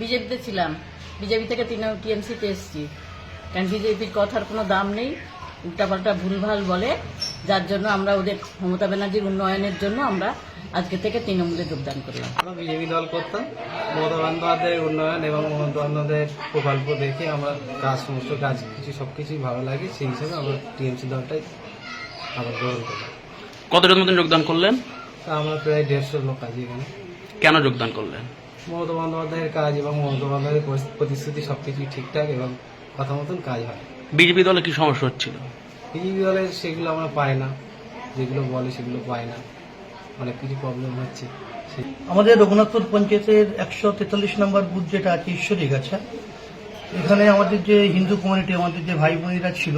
বিজেপিতে ছিলাম। বিজেপি থেকে তিন টিএমসিতে এসেছি। কারণ বিজেপির কথার কোনো দাম নেই উল্টাপাল্টা ভুলভাল বলে। যার জন্য আমরা ওদের মমতা ব্যানার্জির উন্নয়নের জন্য আমরা আজকে থেকে তৃণমূলে যোগদান করলাম। আমরা বিজেপি দল করতাম। মমতা বন্দ্যোপাধ্যায়ের উন্নয়ন এবং মমতা বন্দ্যোপাধ্যায়ের প্রকল্প দেখে আমরা কাজ সমস্ত কাজ কিছু সব কিছুই ভালো লাগে। সেই হিসাবে আমরা টিএমসি দলটাই আবার গ্রহণ করলাম। কতজন মতন যোগদান করলেন? তা আমরা প্রায় দেড়শো লোক আছি এখানে। কেন যোগদান করলেন? মমতা বন্দ্যোপাধ্যায়ের কাজ এবং মমতা বন্দ্যোপাধ্যায়ের প্রতিশ্রুতি সব কিছুই ঠিকঠাক এবং কথা মতন কাজ হয়। বিজেপি দলে কি সমস্যা হচ্ছিল? বিজেপি দলে সেগুলো আমরা পাই না। যেগুলো বলে সেগুলো পাই না। অনেক কিছু প্রবলেম হচ্ছে। আমাদের রঘুনাথপুর পঞ্চায়েতের একশো তেতাল্লিশ নম্বর বুথ যেটা আছে ঈশ্বরী গাছা এখানে আমাদের যে হিন্দু কমিউনিটি আমাদের যে ভাই বোনেরা ছিল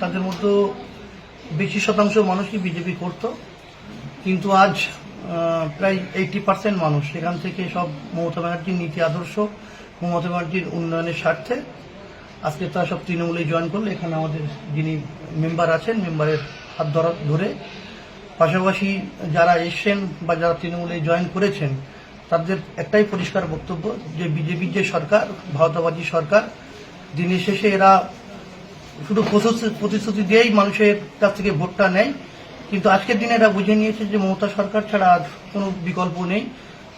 তাদের মতো বেশি শতাংশ মানুষই বিজেপি করত। কিন্তু আজ প্রায় এইটি পার্সেন্ট মানুষ। সেখান থেকে সব মমতা ব্যানার্জির নীতি আদর্শ, মমতা ব্যানার্জির উন্নয়নের স্বার্থে। আজকে তারা সব তৃণমূলে জয়েন করল এখানে আমাদের যিনি মেম্বার আছেন মেম্বারের হাত ধরা, ধরে। পাশাপাশি যারা এসছেন বা যারা তৃণমূলে জয়েন করেছেন, তাদের একটাই পরিষ্কার বক্তব্য, যে বিজেপির যে সরকার ভারতবাদী সরকার, দিনের শেষে এরা শুধু প্রতিশ্রুতি- দিয়েই মানুষের কাছ থেকে ভোটটা নেয়। কিন্তু আজকের দিনে এরা বুঝে নিয়েছে যে মমতা সরকার ছাড়া আর কোনো বিকল্প নেই।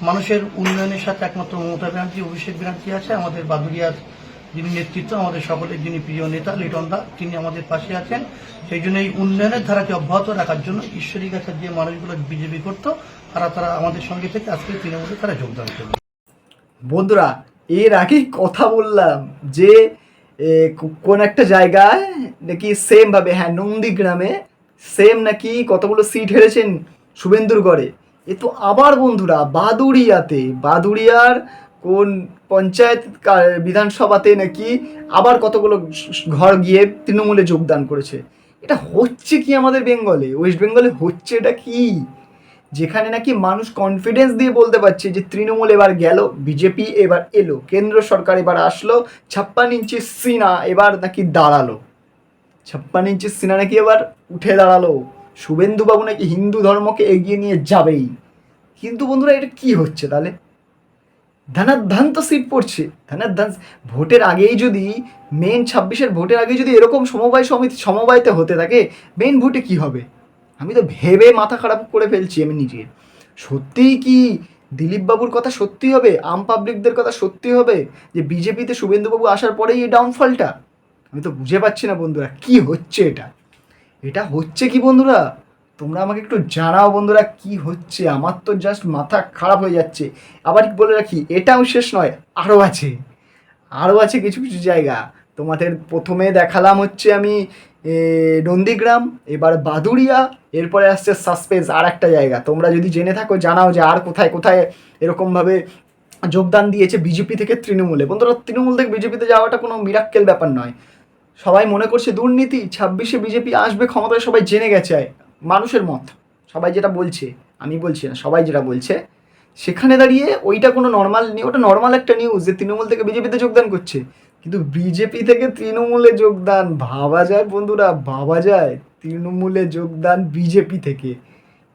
মানুষের উন্নয়নের সাথে একমাত্র মমতা ব্যানার্জি, অভিষেক ব্যানার্জি আছে, আমাদের বাদুরিয়ার যিনি নেতৃত্ব, আমাদের সকলের যিনি প্রিয় নেতা, লিটন দা, তিনি আমাদের পাশে আছেন। সেই জন্য এই উন্নয়নের ধারাকে অব্যাহত রাখার জন্য ঈশ্বরী গাছের যে মানুষগুলো বিজেপি করত, তারা তারা আমাদের সঙ্গে থেকে আজকে তৃণমূলে তারা যোগদান করবে বন্ধুরা, এর আগেই কথা বললাম যে কোন একটা জায়গায় নাকি সেম ভাবে হ্যাঁ নন্দীগ্রামে সেম নাকি কতগুলো সিট হেরেছেন শুভেন্দুর গড়ে এ তো আবার বন্ধুরা, বাদুড়িয়াতে। বাদুড়িয়ার কোন পঞ্চায়েত বিধানসভাতে নাকি আবার কতগুলো ঘর গিয়ে তৃণমূলে যোগদান করেছে? এটা হচ্ছে কি আমাদের বেঙ্গলে? ওয়েস্ট বেঙ্গলে হচ্ছে এটা কি? যেখানে নাকি মানুষ কনফিডেন্স দিয়ে বলতে পারছে যে তৃণমূল এবার গেল, বিজেপি এবার এলো, কেন্দ্র সরকার এবার আসলো, ছাপ্পান্ন ইঞ্চি সিনা এবার নাকি দাঁড়াল। ছাপ্পান্ন ইঞ্চি সিনা নাকি এবার উঠে দাঁড়াল? শুভেন্দুবাবু নাকি হিন্দু ধর্মকে এগিয়ে নিয়ে যাবেই? কিন্তু বন্ধুরা, এটা কি হচ্ছে তাহলে? ধানাধান তো সিট পড়ছে। ধানাধান ভোটের আগেই যদি মেন ছাব্বিশের ভোটের আগে যদি এরকম সমবায় সমিতি, সমবায়তে হতে থাকে মেন ভোটে কি হবে? আমি তো ভেবে মাথা খারাপ করে ফেলছি আমি নিজে। সত্যিই কি দিলীপ বাবুর কথা সত্যি হবে? আম পাবলিকদের কথা সত্যি হবে? যে বিজেপিতে শুভেন্দুবাবু আসার পরেই এই ডাউনফলটা আমি তো বুঝে পাচ্ছি না বন্ধুরা, কি হচ্ছে এটা? এটা হচ্ছে কি বন্ধুরা? তোমরা আমাকে একটু জানাও বন্ধুরা, কি হচ্ছে? আমার তো জাস্ট মাথা খারাপ হয়ে যাচ্ছে। আবার বলে রাখি, এটাও শেষ নয় আরও আছে। আরও আছে কিছু কিছু জায়গা। তোমাদের প্রথমে দেখালাম হচ্ছে আমি নন্দীগ্রাম, এবার বাদুড়িয়া, এরপরে আসছে সাসপেন্স আর একটা জায়গা। তোমরা যদি জেনে থাকো, জানাও যে আর কোথায় কোথায় এরকমভাবে যোগদান দিয়েছে বিজেপি থেকে তৃণমূলে। বন্ধুরা, তৃণমূল থেকে বিজেপিতে যাওয়াটা কোনো মিরাক্কেল ব্যাপার নয়। সবাই মনে করছে দুর্নীতি, ছাব্বিশে বিজেপি আসবে, ক্ষমতায় সবাই জেনে গেছে মানুষের মত। সবাই যেটা বলছে, আমি বলছি না, সবাই যেটা বলছে, সেখানে দাঁড়িয়ে ওইটা কোনো নর্মাল ওটা নর্মাল একটা নিউজ যে তৃণমূল থেকে বিজেপিতে যোগদান করছে। কিন্তু বিজেপি থেকে তৃণমূলে যোগদান, ভাবা যায় বন্ধুরা, ভাবা যায়। তৃণমূলে যোগদান বিজেপি থেকে।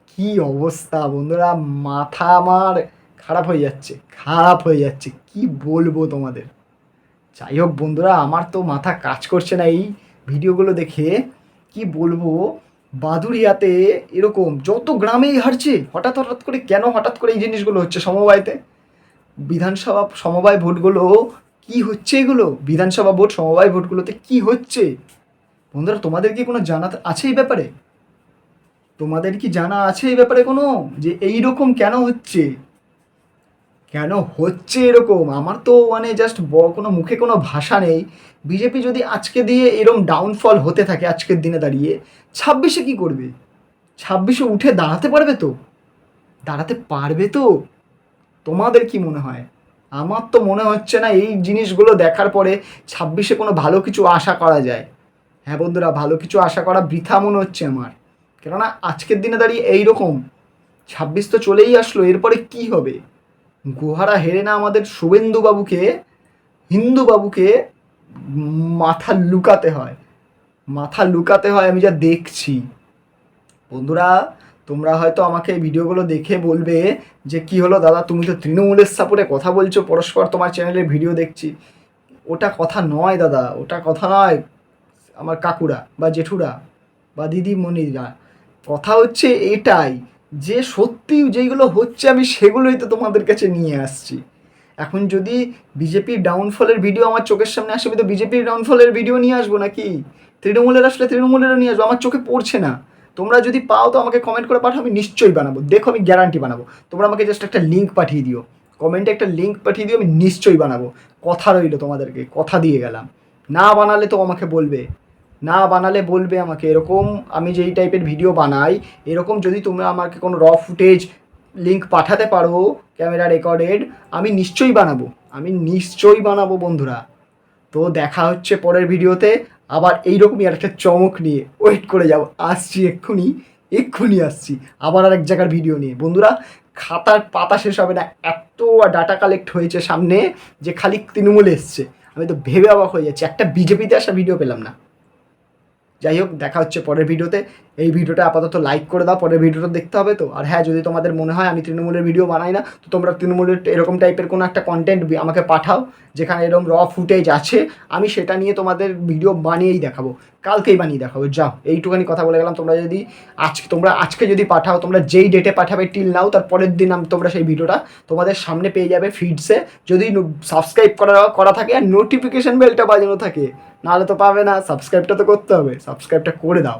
কি অবস্থা বন্ধুরা, মাথা আমার খারাপ হয়ে যাচ্ছে, খারাপ হয়ে যাচ্ছে। কি বলব তোমাদের? যাই হোক বন্ধুরা, আমার তো মাথা কাজ করছে না এই ভিডিওগুলো দেখে। কি বলব? বাদুড়িয়াতে এরকম যত গ্রামেই হারছে, হঠাৎ হঠাৎ করে কেন হঠাৎ করে এই জিনিসগুলো হচ্ছে সমবায়তে? বিধানসভা সমবায় ভোটগুলো কি হচ্ছে এগুলো? বিধানসভা ভোট, সমবায় ভোটগুলোতে কি হচ্ছে? বন্ধুরা, তোমাদের কি কোনো জানা আছে এই ব্যাপারে? তোমাদের কি জানা আছে এই ব্যাপারে কোনো? যে এই রকম কেন হচ্ছে? কেন হচ্ছে এরকম? আমার তো মানে জাস্ট কোনো মুখে কোনো ভাষা নেই। বিজেপি যদি আজকে দিয়ে এরকম ডাউনফল হতে থাকে, আজকের দিনে দাঁড়িয়ে, ছাব্বিশে কি করবে? ছাব্বিশে উঠে দাঁড়াতে পারবে তো? দাঁড়াতে পারবে তো? তোমাদের কি মনে হয়? আমার তো মনে হচ্ছে না এই জিনিসগুলো দেখার পরে ছাব্বিশে কোনো ভালো কিছু আশা করা যায়। হ্যাঁ বন্ধুরা, ভালো কিছু আশা করা বৃথা মনে হচ্ছে আমার। কেননা আজকের দিনে দাঁড়িয়ে এই রকম ছাব্বিশ তো চলেই আসলো, এরপরে কি হবে? গুহারা হেরে না আমাদের শুভেন্দু বাবুকে হিন্দু বাবুকে মাথা লুকাতে হয়। মাথা লুকাতে হয়, আমি যা দেখছি। বন্ধুরা, তোমরা হয়তো আমাকে এই ভিডিওগুলো দেখে বলবে যে কি হলো দাদা, তুমি তো তৃণমূলের সাপোর্টে কথা বলছো, পরস্পর তোমার চ্যানেলে ভিডিও দেখছি। ওটা কথা নয় দাদা, ওটা কথা নয়। আমার কাকুরা বা জেঠুরা বা দিদিমণিরা, কথা হচ্ছে এটাই। যে সত্যি যেইগুলো হচ্ছে আমি সেগুলোই তো তোমাদের কাছে নিয়ে আসছি। এখন যদি বিজেপির ডাউনফলের ভিডিও আমার চোখের সামনে আসবে তো বিজেপির ডাউনফলের ভিডিও নিয়ে আসব নাকি? তৃণমূলের আসলে তৃণমূলেরও নিয়ে আসব, আমার চোখে পড়ছে না। তোমরা যদি পাও তো আমাকে কমেন্ট করে পাঠাও, আমি নিশ্চয়ই বানাবো। দেখো, আমি গ্যারান্টি বানাবো। তোমরা আমাকে জাস্ট একটা লিঙ্ক পাঠিয়ে দিও। কমেন্টে একটা লিঙ্ক পাঠিয়ে দিও, আমি নিশ্চয়ই বানাবো। কথা রইল তোমাদেরকে, কথা দিয়ে গেলাম। না বানালে তো আমাকে বলবে। না বানালে বলবে আমাকে। এরকম আমি যেই টাইপের ভিডিও বানাই, এরকম যদি তোমরা আমাকে কোনো র ফুটেজ লিঙ্ক পাঠাতে পারো ক্যামেরা রেকর্ডেড আমি নিশ্চয়ই বানাবো। আমি নিশ্চয়ই বানাবো বন্ধুরা। তো দেখা হচ্ছে পরের ভিডিওতে আবার এইরকমই একটা চমক নিয়ে। ওয়েট করে যাও। আসছি এক্ষুনি এক্ষুনি আসছি। আবার আর এক জায়গার ভিডিও নিয়ে। বন্ধুরা, খাতার পাতা শেষ হবে না। এত ডাটা কালেক্ট হয়েছে সামনে যে খালি তৃণমূল এসছে। আমি তো ভেবে অবাক হয়ে যাচ্ছি। একটা বিজেপিতে আসা ভিডিও পেলাম না। যাই হোক দেখা হচ্ছে পরের ভিডিওতে। এই ভিডিওটা আপাতত লাইক করে দাও, পরের ভিডিওটা দেখতে হবে তো। আর হ্যাঁ যদি তোমাদের মনে হয় আমি তৃণমূলের ভিডিও বানাই না, তো তোমরা তৃণমূলের এরকম টাইপের কোনো একটা কন্টেন্ট আমাকে পাঠাও, যেখানে এরকম র ফুটেজ আছে, আমি সেটা নিয়ে তোমাদের ভিডিও বানিয়েই দেখাবো। কালকেই বানিয়ে দেখাবো, যাও। এইটুখানি কথা বলে গেলাম, তোমরা যদি আজকে তোমরা আজকে যদি পাঠাও, তোমরা যেই ডেটে পাঠাবে টিল নাও তার পরের দিন আমি তোমরা সেই ভিডিওটা তোমাদের সামনে পেয়ে যাবে ফিডসে যদি সাবস্ক্রাইব করা করা থাকে আর নোটিফিকেশন বেলটা বাজানো থাকে, নাহলে তো পাবে না। সাবস্ক্রাইবটা তো করতে হবে। সাবস্ক্রাইবটা করে দাও।